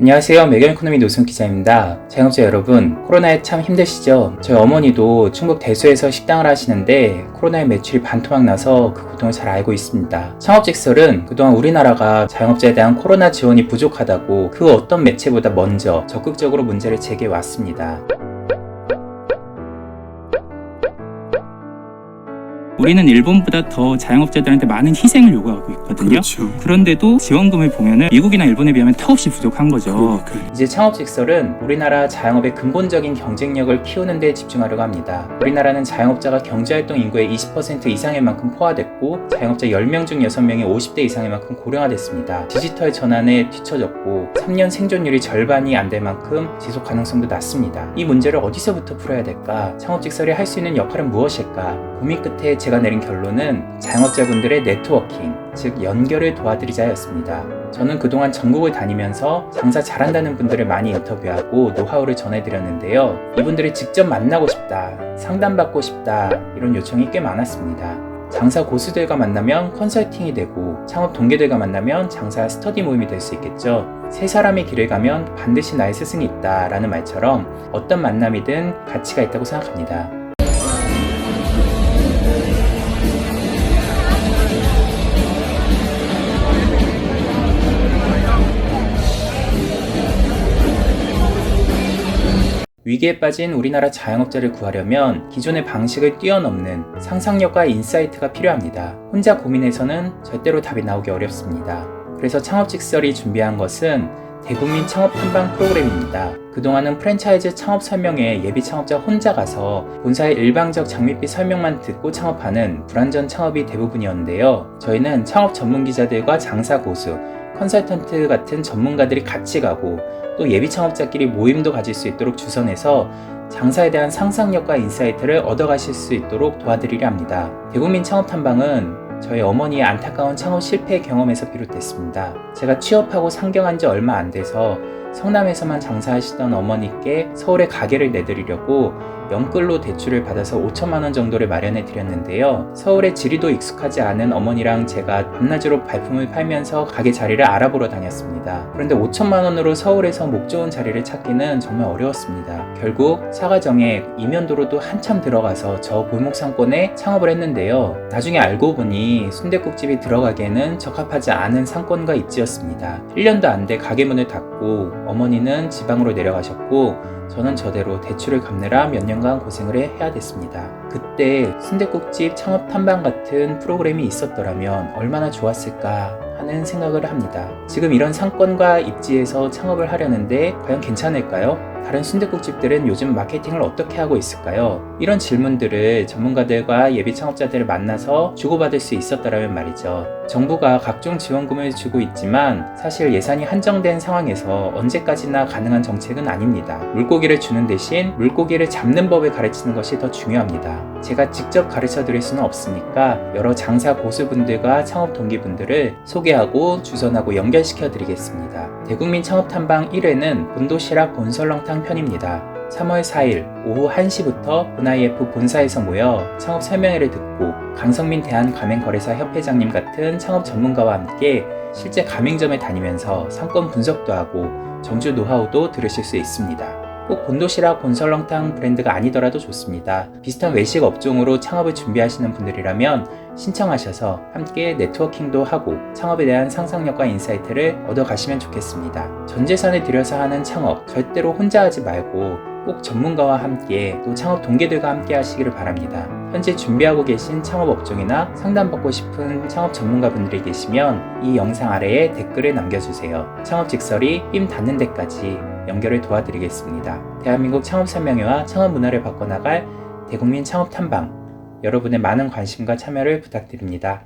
안녕하세요. 매경 이코노미 노승 기자입니다. 자영업자 여러분, 코로나에 참 힘드시죠? 저희 어머니도 충북 대수에서 식당을 하시는데 코로나에 매출이 반토막 나서 그 고통을 잘 알고 있습니다. 창업직설은 그동안 우리나라가 자영업자에 대한 코로나 지원이 부족하다고 그 어떤 매체보다 먼저 적극적으로 문제를 제기해 왔습니다. 우리는 일본보다 더 자영업자들한테 많은 희생을 요구하고 있거든요. 그렇죠. 그런데도 지원금을 보면은 미국이나 일본에 비하면 턱없이 부족한 거죠. 그러니까 이제 창업 직설은 우리나라 자영업의 근본적인 경쟁력을 키우는 데 집중하려고 합니다. 우리나라는 자영업자가 경제활동 인구의 20% 이상의 만큼 포화됐고 자영업자 10명 중 6명이 50대 이상의 만큼 고령화됐습니다. 디지털 전환에 뒤처졌고 3년 생존율이 절반이 안 될 만큼 지속 가능성도 낮습니다. 이 문제를 어디서부터 풀어야 될까? 창업 직설이 할 수 있는 역할은 무엇일까? 고민 끝에 제가 내린 결론은 자영업자분들의 네트워킹, 즉 연결을 도와드리자였습니다. 저는 그동안 전국을 다니면서 장사 잘한다는 분들을 많이 인터뷰하고 노하우를 전해드렸는데요. 이분들이 직접 만나고 싶다, 상담받고 싶다, 이런 요청이 꽤 많았습니다. 장사 고수들과 만나면 컨설팅이 되고 창업 동기들과 만나면 장사 스터디 모임이 될 수 있겠죠. 세 사람의 길을 가면 반드시 나의 스승이 있다라는 말처럼 어떤 만남이든 가치가 있다고 생각합니다. 위기에 빠진 우리나라 자영업자를 구하려면 기존의 방식을 뛰어넘는 상상력과 인사이트가 필요합니다. 혼자 고민해서는 절대로 답이 나오기 어렵습니다. 그래서 창업직설이 준비한 것은 대국민 창업 탐방 프로그램입니다. 그동안은 프랜차이즈 창업 설명회 예비 창업자 혼자 가서 본사의 일방적 장밋빛 설명만 듣고 창업하는 불완전 창업이 대부분이었는데요. 저희는 창업 전문 기자들과 장사 고수, 컨설턴트 같은 전문가들이 같이 가고 또 예비 창업자끼리 모임도 가질 수 있도록 주선해서 장사에 대한 상상력과 인사이트를 얻어가실 수 있도록 도와드리려 합니다. 대국민 창업 탐방은 저희 어머니의 안타까운 창업 실패 경험에서 비롯됐습니다. 제가 취업하고 상경한 지 얼마 안 돼서 성남에서만 장사하시던 어머니께 서울에 가게를 내드리려고 연끌로 대출을 받아서 5천만 원 정도를 마련해 드렸는데요. 서울의 지리도 익숙하지 않은 어머니랑 제가 밤낮으로 발품을 팔면서 가게 자리를 알아보러 다녔습니다. 그런데 5천만 원으로 서울에서 목 좋은 자리를 찾기는 정말 어려웠습니다. 결국 사과정에 이면도로도 한참 들어가서 저 골목 상권에 창업을 했는데요. 나중에 알고 보니 순대국집이 들어가기에는 적합하지 않은 상권과 입지였습니다. 1년도 안 돼 가게 문을 닫고 어머니는 지방으로 내려가셨고 저는 저대로 대출을 갚느라 몇 년간 고생을 해야 됐습니다. 그때 순대국집 창업 탐방 같은 프로그램이 있었더라면 얼마나 좋았을까 하는 생각을 합니다. 지금 이런 상권과 입지에서 창업을 하려는데 과연 괜찮을까요? 다른 순대국집들은 요즘 마케팅을 어떻게 하고 있을까요? 이런 질문들을 전문가들과 예비 창업자들을 만나서 주고받을 수 있었더라면 말이죠. 정부가 각종 지원금을 주고 있지만 사실 예산이 한정된 상황에서 언제까지나 가능한 정책은 아닙니다. 물고기를 주는 대신 물고기를 잡는 법을 가르치는 것이 더 중요합니다. 제가 직접 가르쳐 드릴 수는 없으니까 여러 장사 고수분들과 창업 동기분들을 소개 하고 주선하고 연결시켜 드리겠습니다. 대국민 창업 탐방 1회는 본도시락 본설렁탕 편입니다. 3월 4일 오후 1시부터 본IF 본사에서 모여 창업 설명회를 듣고 강성민 대한가맹거래사 협회장님 같은 창업 전문가와 함께 실제 가맹점에 다니면서 상권 분석도 하고 정주 노하우도 들으실 수 있습니다. 꼭 본도시락 본설렁탕 브랜드가 아니더라도 좋습니다. 비슷한 외식 업종으로 창업을 준비하시는 분들이라면 신청하셔서 함께 네트워킹도 하고 창업에 대한 상상력과 인사이트를 얻어가시면 좋겠습니다. 전 재산을 들여서 하는 창업 절대로 혼자 하지 말고 꼭 전문가와 함께 또 창업 동기들과 함께 하시기를 바랍니다. 현재 준비하고 계신 창업 업종이나 상담받고 싶은 창업 전문가분들이 계시면 이 영상 아래에 댓글을 남겨주세요. 창업 직설이 삘 닿는 데까지 연결을 도와드리겠습니다. 대한민국 창업 설명회와 창업 문화를 바꿔나갈 대국민 창업 탐방 여러분의 많은 관심과 참여를 부탁드립니다.